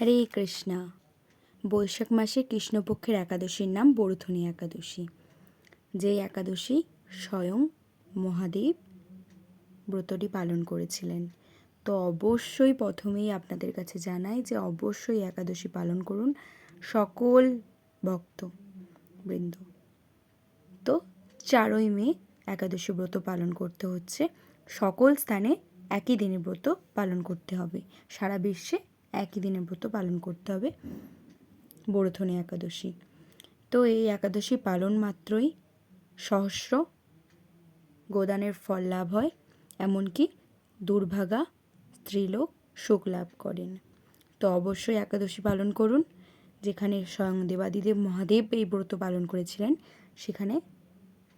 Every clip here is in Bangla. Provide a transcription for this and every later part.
হরে কৃষ্ণা। বৈশাখ মাসে কৃষ্ণপক্ষের একাদশীর নাম বরুথনী একাদশী। যে একাদশী স্বয়ং মহাদেব ব্রতটি পালন করেছিলেন। তো অবশ্যই প্রথমেই আপনাদের কাছে জানাই যে অবশ্যই একাদশী পালন করুন সকল ভক্ত বৃন্দ। তো চারই মে একাদশী ব্রত পালন করতে হচ্ছে। সকল স্থানে একই দিনে ব্রত পালন করতে হবে। সারা বিশ্বে একই দিনে ব্রত পালন করতে হবে। বরথনী একাদশী। তো এই একাদশী পালন মাত্রই সহস্র গোদানের ফল লাভ হয়, এমনকি দুর্ভাগা স্ত্রীলোক সুখ লাভ করেন। তো অবশ্যই একাদশী পালন করুন, যেখানে স্বয়ং দেবাদিদেব মহাদেব এই ব্রত পালন করেছিলেন, সেখানে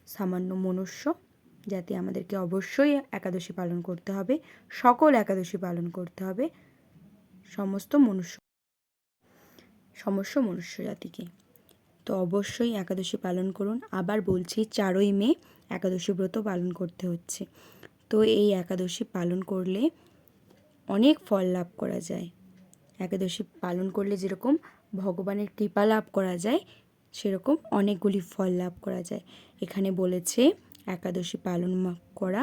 সামান্য মনুষ্য, যাতে আমাদেরকে অবশ্যই একাদশী পালন করতে হবে, সকল একাদশী পালন করতে হবে। সমস্ত মনুষ্য সমস্ত মনুষ্য জাতিকে। তো অবশ্যই একাদশী পালন করুন। আবার বলছি, চারই মে একাদশী ব্রত পালন করতে হচ্ছে। তো এই একাদশী পালন করলে অনেক ফল লাভ করা যায়। একাদশী পালন করলে যেরকম ভগবানের কৃপা লাভ করা যায়, সেরকম অনেকগুলি ফল লাভ করা যায়। এখানে বলেছে, একাদশী পালন করা,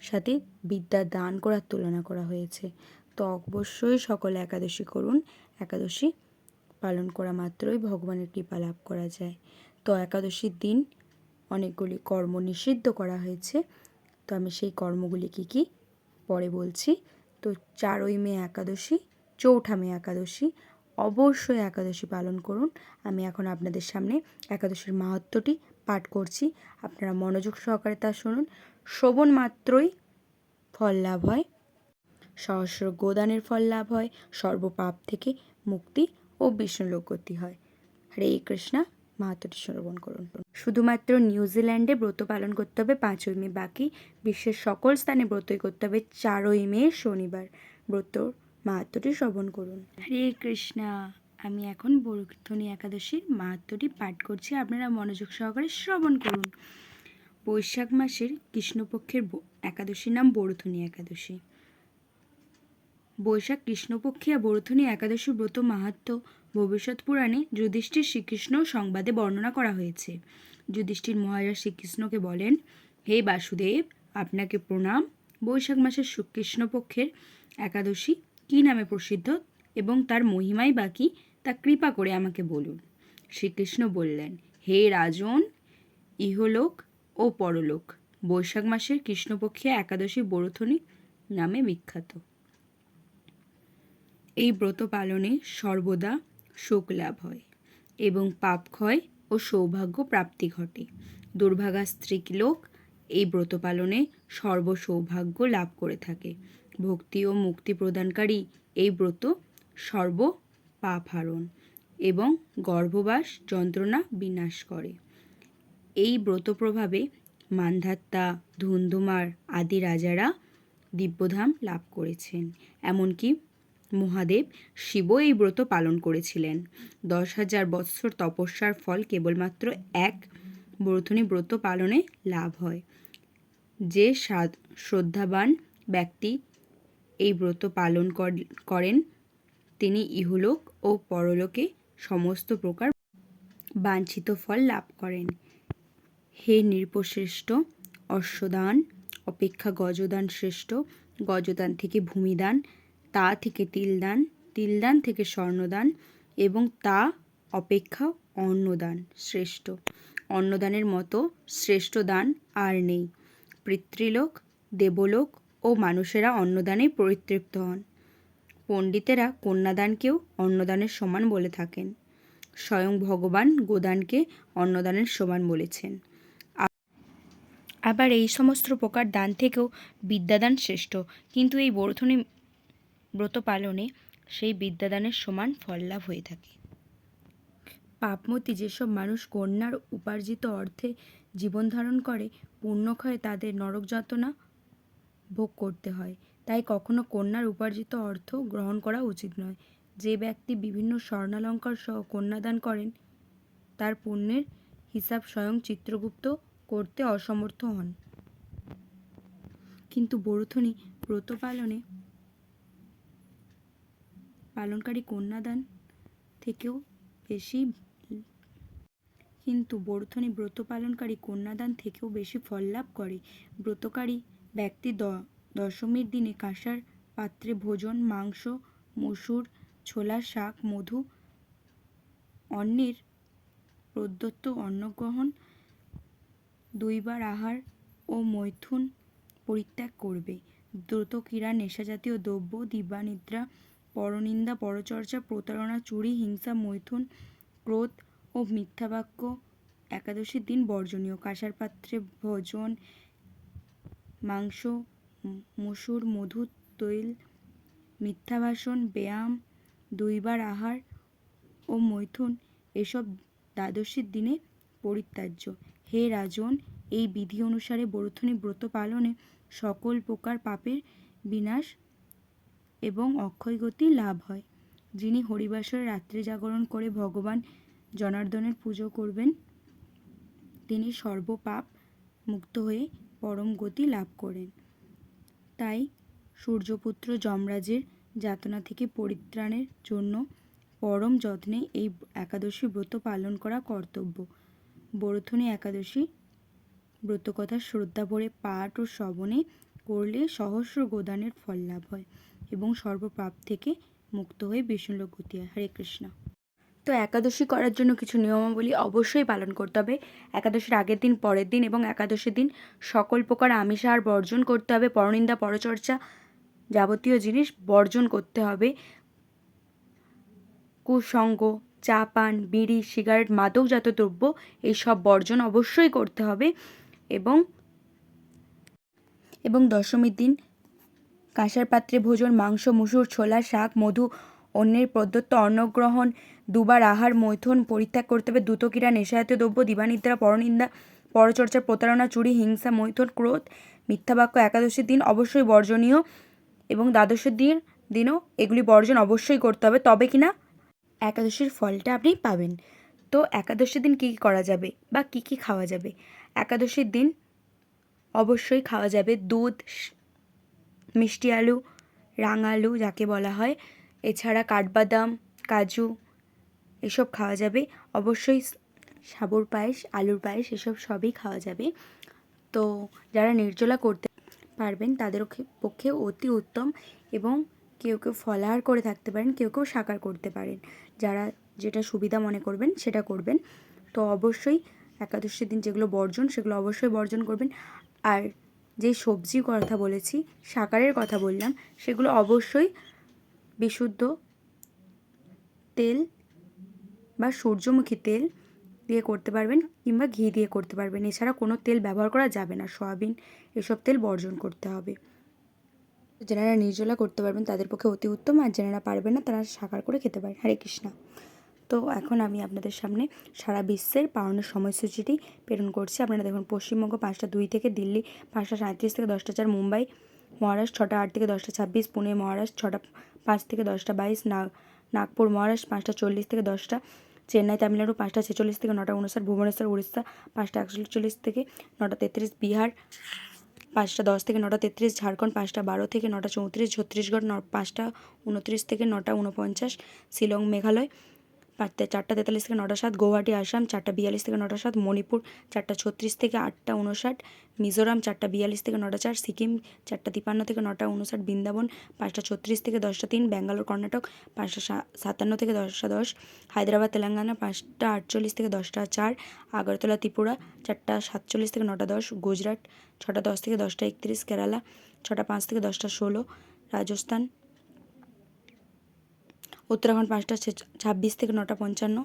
সাথে বিদ্যা দান করার তুলনা করা হয়েছে। তো অবশ্যই সকলে একাদশী করুন। একাদশী পালন করা মাত্রই ভগবানের কৃপা লাভ করা যায়। তো একাদশীর দিন অনেকগুলি কর্ম নিষিদ্ধ করা হয়েছে। তো আমি সেই কর্মগুলি কী কী পরে বলছি। তো চারই মে একাদশী, চৌঠা মে একাদশী, অবশ্যই একাদশী পালন করুন। আমি এখন আপনাদের সামনে একাদশীর মাহাত্ম্যটি পাঠ করছি। আপনারা মনোযোগ সহকারে তা শুনুন। শ্রবণ মাত্রই ফল লাভ হয়। সহস্র গোদানের ফল লাভ হয়, সর্বপাপ থেকে মুক্তি ও বিষ্ণুলোক গতি হয়। হরে কৃষ্ণা মাহাত্মটি শ্রবণ করুন। শুধুমাত্র নিউজিল্যান্ডে ব্রত পালন করতে হবে, পাঁচই মে বাকি। বিশ্বের সকল স্থানে ব্রতই করতে হবে, চারই মে শনিবার। ব্রত মাহাত্মটি শ্রবণ করুন। হরে কৃষ্ণা, আমি এখন বরুথনী একাদশীর মাহাত্মটি পাঠ করছি। আপনারা মনোযোগ সহকারে শ্রবণ করুন। বৈশাখ মাসের কৃষ্ণপক্ষের একাদশীর নাম বরুথনী একাদশী। বৈশাখ কৃষ্ণপক্ষিয়া বরথনী একাদশী ব্রত মাহাত্ম ভবিষ্যৎ পুরাণে যুধিষ্ঠির শ্রীকৃষ্ণ সংবাদে বর্ণনা করা হয়েছে। যুধিষ্ঠির মহারাজ শ্রীকৃষ্ণকে বলেন, হে বাসুদেব, আপনাকে প্রণাম। বৈশাখ মাসের কৃষ্ণপক্ষের একাদশী কী নামে প্রসিদ্ধ এবং তার মহিমাই বাকি তা কৃপা করে আমাকে বলুন। শ্রীকৃষ্ণ বললেন, হে রাজন, ইহলোক ও পরলোক, বৈশাখ মাসের কৃষ্ণপক্ষে একাদশী বরথনী নামে বিখ্যাত। এই ব্রত পালনে সর্বদা শোক লাভ হয় এবং পাপ ক্ষয় ও সৌভাগ্য প্রাপ্তি ঘটে। দুর্ভাগা স্ত্রীলোক এই ব্রত পালনে সর্ব সৌভাগ্য লাভ করে থাকে। ভক্তি ও মুক্তি প্রদানকারী এই ব্রত সর্ব পাপ হারণ এবং গর্ভবাস যন্ত্রণা বিনাশ করে। এই ব্রত প্রভাবে মান্ধাত্তা, ধুন্ধুমার আদি রাজারা দিব্যধাম লাভ করেছেন। এমনকি মহাদেব শিব এই ব্রত পালন করেছিলেন। দশ হাজার বৎসর তপস্যার ফল কেবলমাত্র এক ব্রতনী ব্রত পালনে লাভ হয়। যে শ্রদ্ধাবান ব্যক্তি এই ব্রত পালন কর- করেন, তিনি ইহলোক ও পরলোকে সমস্ত প্রকার বাঞ্ছিত ফল লাভ করেন। হে নৃপশ্রেষ্ঠ, অশ্বদান, অপেক্ষা গজদান শ্রেষ্ঠ গজদান থেকে ভূমিদান তা থেকে তিলদান তিলদান থেকে স্বর্ণদান এবং তা অপেক্ষা অন্নদান শ্রেষ্ঠ। অন্নদানের মতো শ্রেষ্ঠ দান আর নেই। পিতৃলোক, দেবলোক ও মানুষেরা অন্নদানে পরিতৃপ্ত হন। পণ্ডিতেরা কন্যাদানকেও অন্নদানের সমান বলে থাকেন। স্বয়ং ভগবান গোদানকে অন্নদানের সমান বলেছেন। আবার এই সমস্ত প্রকার দান থেকেও বিদ্যাদান শ্রেষ্ঠ। কিন্তু এই বর্ধনী ব্রত পালনে সেই বিদ্যাদানের সমান ফল লাভ হয়ে থাকে। পাপমতি যেসব মানুষ কন্যার উপার্জিত অর্থে জীবন ধারণ করে পুণ্যক্ষয়ে তাদের নরক যাতনা ভোগ করতে হয়। তাই কখনো কন্যার উপার্জিত অর্থ গ্রহণ করা উচিত নয়। যে ব্যক্তি বিভিন্ন স্বর্ণালঙ্কার সহ কন্যাদান করেন, তার পুণ্যের হিসাব স্বয়ং চিত্রগুপ্ত করতে অসমর্থ হন। কিন্তু বরুথনী ব্রত পালনে পালনকারী কন্যাদান থেকেও বেশি, কিন্তু বর্ধনী ব্রত পালনকারী কন্যাদান থেকেও বেশি ফল লাভ করে। ব্রতকারী ব্যক্তি দ- দশমীর দিনে কাঁসার পাত্রে ভোজন, মাংস, মসুর ছোলা শাক, মধু অন্যের প্রদত্ত অন্নগ্রহণ, দুইবার আহার ও মৈথুন পরিত্যাগ করবে। দ্রুত ক্রীড়া নেশাজাতীয় দ্রব্য, দিবানিদ্রা পরনিন্দা, পরচর্চা, প্রতারণা, চুরি, হিংসা, মৈথুন, ক্রোধ ও মিথ্যা বাক্য একাদশীর দিন বর্জনীয়। কাঁসার পাত্রে ভোজন, মাংস, মসুর, মধু, তৈল মিথ্যা ভাষণ ব্যায়াম, দুইবার আহার ও মৈথুন, এসব দ্বাদশীর দিনে পরিত্যাজ্য। হে রাজন, এই বিধি অনুসারে বরুথনী ব্রত পালনে সকল প্রকার পাপের বিনাশ এবং অক্ষয় গতি লাভ হয়। যিনি হরিবাসরে রাত্রি জাগরণ করে ভগবান জনার্দনের পুজো করবেন, তিনি সর্বপাপ মুক্ত হয়ে পরম গতি লাভ করেন। তাই সূর্যপুত্র যমরাজের যাতনা থেকে পরিত্রাণের জন্য পরম যত্নে এই একাদশী ব্রত পালন করা কর্তব্য। বরথনী একাদশী ব্রতকথা শ্রদ্ধা ভরে পাঠ ও শ্রবণে করলে সহস্র গোদানের ফল লাভ হয়। এবং সর্বপাপ থেকে মুক্ত হয়ে বিষ্ণুলোক গতি হরে কৃষ্ণ। তো একাদশী করার জন্য কিছু নিয়মাবলী অবশ্যই পালন করতে হবে। একাদশীর আগের দিন, পরের দিন এবং একাদশীর দিন সকল প্রকার আমিষাহার বর্জন করতে হবে। পরনিন্দা, পরচর্চা যাবতীয় জিনিস বর্জন করতে হবে। কুসঙ্গ চা, পান, বিড়ি, সিগারেট, মাদকজাত দ্রব্য এইসব বর্জন অবশ্যই করতে হবে। এবং এবং দশমীর দিন কাঁসার পাত্রে ভোজন, মাংস, মুসুর, ছোলা, শাক, মধু, অন্যের প্রদত্ত অন্নগ্রহণ, দুবার আহার, মৈথুন পরিত্যাগ করতে হবে, দ্রুতক্রীড়া নেশাজাতীয় দ্রব্য, দিবানিদ্রা, পরনিন্দা, পরচর্চা, প্রতারণা, চুরি, হিংসা, মৈথুন, ক্রোধ, মিথ্যা বাক্য, একাদশীর দিন অবশ্যই বর্জনীয় এবং দ্বাদশের দিন, দিনও এগুলি বর্জন অবশ্যই করতে হবে, তবে কিনা একাদশীর ফলটা আপনি পাবেন। তো একাদশীর দিন কী কী করা যাবে বা কী কী খাওয়া যাবে? একাদশীর দিন অবশ্যই খাওয়া যাবে দুধ মিষ্টি আলু, রাঙা আলু যাকে বলা হয়। এছাড়া কাঠবাদাম, কাজু এসব খাওয়া যাবে। অবশ্যই সাবুর পায়েস, আলুর পায়েস এসব সবই খাওয়া যাবে। তো যারা নির্জলা করতে পারবেন তাদের পক্ষে অতি উত্তম এবং কেউ কেউ ফলাহার করে থাকতে পারেন, কেউ কেউ সাকার করতে পারেন। যারা যেটা সুবিধা মনে করবেন সেটা করবেন। তো অবশ্যই একাদশীর দিন যেগুলো বর্জন সেগুলো অবশ্যই বর্জন করবেন। আর যে সবজি কথা বলেছি, সাকারের কথা বললাম, সেগুলো অবশ্যই বিশুদ্ধ তেল বা সূর্যমুখী তেল দিয়ে করতে পারবেন কিংবা ঘি দিয়ে করতে পারবেন। এছাড়া কোনো তেল ব্যবহার করা যাবে না, সয়াবিন, এসব তেল বর্জন করতে হবে। যারা নির্জলা করতে পারবেন তাদের পক্ষে অতি উত্তম, আর যারা পারবেন না তারা সাকার করে খেতে পারেন। হরে কৃষ্ণা। তো এখন আমি আপনাদের সামনে সারা বিশ্বের পালনের সময়সূচিটি প্রেরণ করছি। আপনারা দেখুন, পশ্চিমবঙ্গ পাঁচটা দুই থেকে দিল্লি পাঁচটা সাঁত্রিশ থেকে দশটা চার, মুম্বাই মহারাষ্ট্র ছটা আট থেকে দশটা ছাব্বিশ, পুনে মহারাষ্ট্র ছটা পাঁচ থেকে দশটা বাইশ নাগ নাগপুর মহারাষ্ট্র পাঁচটা চল্লিশ থেকে দশটা, চেন্নাই তামিলনাড়ু পাঁচটা ছেচল্লিশ থেকে নটা উনষাট ভুবনেশ্বর উড়িষ্যা পাঁচটা একচল্লিশ থেকে নটা তেত্রিশ, বিহার পাঁচটা দশ থেকে নটা তেত্রিশ, ঝাড়খণ্ড পাঁচটা বারো থেকে নটা চৌত্রিশ, ছত্তিশগড় ন, পাঁচটা উনত্রিশ থেকে নটা উনপঞ্চাশ শিলং, মেঘালয় চারটা তেতাল্লিশ থেকে নটা সাত, গৌহাটি, আসাম, চারটা বিয়াল্লিশ থেকে নটা সাত, মণিপুর চারটা ছত্রিশ থেকে আটটা উনষাট মিজোরাম চারটা বিয়াল্লিশ থেকে নটা চার, সিকিম চারটা তিপান্ন থেকে নটা উনষাট বৃন্দাবন পাঁচটা ছত্রিশ থেকে দশটা তিন, ব্যাঙ্গালোর, কর্ণাটক পাঁচটা সাতান্ন থেকে দশটা দশ, হায়দ্রাবাদ, তেলেঙ্গানা পাঁচটা আটচল্লিশ থেকে দশটা চার, আগরতলা, ত্রিপুরা চারটা সাতচল্লিশ থেকে নটা দশ, গুজরাট ছটা দশ থেকে দশটা একত্রিশ, কেরালা ছটা পাঁচ থেকে দশটা ষোলো, রাজস্থান উত্তরাখণ্ড পাঁচটা ছাব্বিশ থেকে নটা পঞ্চান্ন।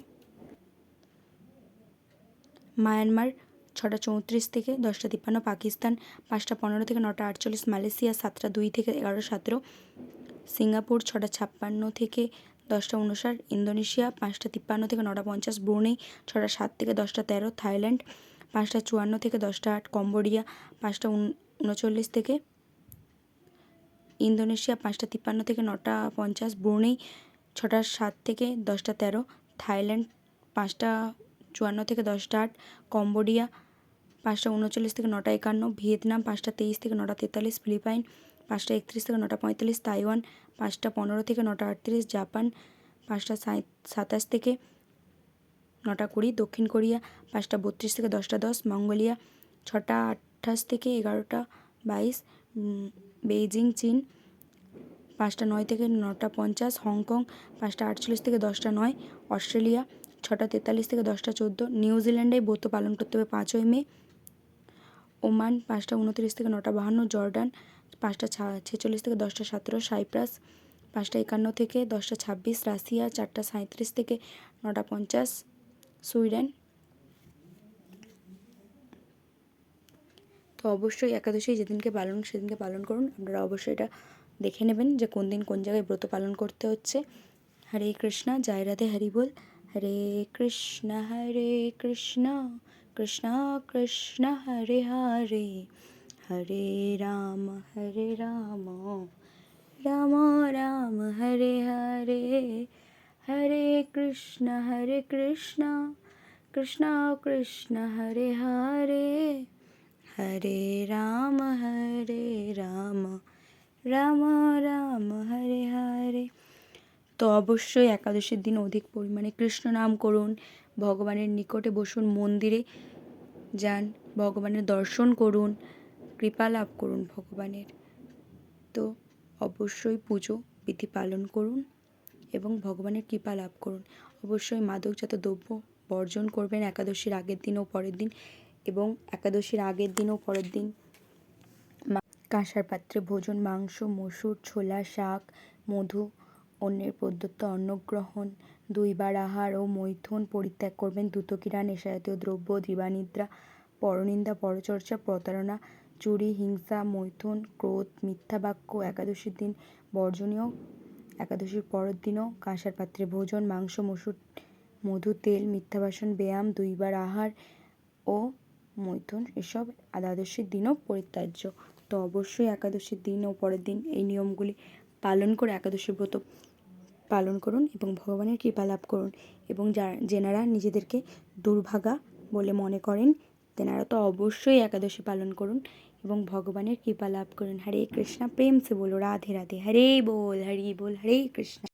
মায়ানমার ছটা চৌত্রিশ থেকে দশটা তিপ্পান্ন। পাকিস্তান পাঁচটা পনেরো থেকে নটা আটচল্লিশ। মালয়েশিয়া সাতটা দুই থেকে এগারো সতেরো। সিঙ্গাপুর ছটা ছাপ্পান্ন থেকে দশটা উনষাট ইন্দোনেশিয়া পাঁচটা তিপ্পান্ন থেকে নটা পঞ্চাশ। ব্রুনেই ছটা সাত থেকে দশটা তেরো। থাইল্যান্ড পাঁচটা চুয়ান্ন থেকে দশটা আট। কম্বোডিয়া পাঁচটা উনচল্লিশ থেকে। ইন্দোনেশিয়া পাঁচটা তিপ্পান্ন থেকে নটা পঞ্চাশ। ব্রুনেই ছটা সাত থেকে দশটা তেরো, থাইল্যান্ড পাঁচটা চুয়ান্ন থেকে দশটা আট, কম্বোডিয়া পাঁচটা উনচল্লিশ থেকে নটা একান্ন, ভিয়েতনাম পাঁচটা তেইশ থেকে নটা তেতাল্লিশ, ফিলিপাইন পাঁচটা একত্রিশ থেকে নটা পঁয়তাল্লিশ, তাইওয়ান পাঁচটা পনেরো থেকে নটা আটত্রিশ, জাপান পাঁচটা সাতাশ থেকে নটা কুড়ি, দক্ষিণ কোরিয়া পাঁচটা বত্রিশ থেকে দশটা দশ, মঙ্গোলিয়া ছটা আঠাশ থেকে এগারোটা বাইশ বেইজিং, চীন পাঁচটা নয় থেকে নটা পঞ্চাশ, হংকং পাঁচটা আটচল্লিশ থেকে দশটা নয়, অস্ট্রেলিয়া ছটা তেতাল্লিশ থেকে দশটা চোদ্দ নিউজিল্যান্ডে ব্রত পালন করতে হবে পাঁচই মে, ওমান পাঁচটা উনত্রিশ থেকে নটা বাহান্ন, জর্ডান পাঁচটা ছেচল্লিশ থেকে দশটা সতেরো, সাইপ্রাস পাঁচটা একান্ন থেকে দশটা ছাব্বিশ, রাশিয়া চারটা সাঁত্রিশ থেকে নটা পঞ্চাশ, সুইডেন। তো অবশ্যই একাদশী যেদিনকে পালন, সেদিনকে পালন করুন। আপনারা অবশ্যই এটা দেখে নেবেন যে কোন দিন কোন জায়গায় ব্রত পালন করতে হচ্ছে। হরে কৃষ্ণা, জয় রাধে, হরি বল। হরে কৃষ্ণ হরে কৃষ্ণ কৃষ্ণ কৃষ্ণ, হরে হরে। হরে রাম হরে রাম রাম রাম, হরে হরে। হরে কৃষ্ণ হরে কৃষ্ণ কৃষ্ণ কৃষ্ণ, হরে হরে। হরে রাম হরে রাম রাম রাম, হরে হরে। তো অবশ্যই একাদশীর দিন অধিক পরিমাণে কৃষ্ণ নাম করুন, ভগবানের নিকটে বসুন মন্দিরে যান, ভগবানের দর্শন করুন, কৃপা লাভ করুন ভগবানের। তো অবশ্যই পুজো, বিধি পালন করুন এবং ভগবানের কৃপা লাভ করুন। অবশ্যই মাদকজাত দ্রব্য বর্জন করবেন একাদশীর আগের দিন ও পরের দিন এবং একাদশীর আগের দিন ও পরের দিন কাঁসার পাত্রে ভোজন, মাংস, মসুর, ছোলা, শাক, মধু, অন্যের প্রদত্ত অন্নগ্রহণ, দুইবার আহার ও মৈথুন পরিত্যাগ করবেন দ্রুতক্রীড়া নেশাজাতীয় দ্রব্য দিবানিদ্রা পরনিন্দা, পরচর্চা, প্রতারণা, চুরি, হিংসা, মৈথুন, ক্রোধ, মিথ্যা বাক্য, একাদশীর দিন, বর্জনীয়, একাদশীর পরের দিনও কাঁসার পাত্রে ভোজন, মাংস, মসুর, মধু, তেল, মিথ্যা বাসন, ব্যায়াম, দুইবার আহার ও মৈথুন, এসব একাদশীর দিনও পরিত্যাজ্য। তো অবশ্যই একাদশীর দিন ও পরের দিন এই নিয়মগুলি পালন করে একাদশী ব্রত পালন করুন এবং ভগবানের কৃপা লাভ করুন। এবং যারা যেনারা নিজেদেরকে দুর্ভাগা বলে মনে করেন, তেনারা তো অবশ্যই একাদশী পালন করুন এবং ভগবানের কৃপা লাভ করুন। হরে কৃষ্ণা, প্রেম সে বলো, রাধে রাধে, হরে বল, হরি বল, হরে কৃষ্ণ।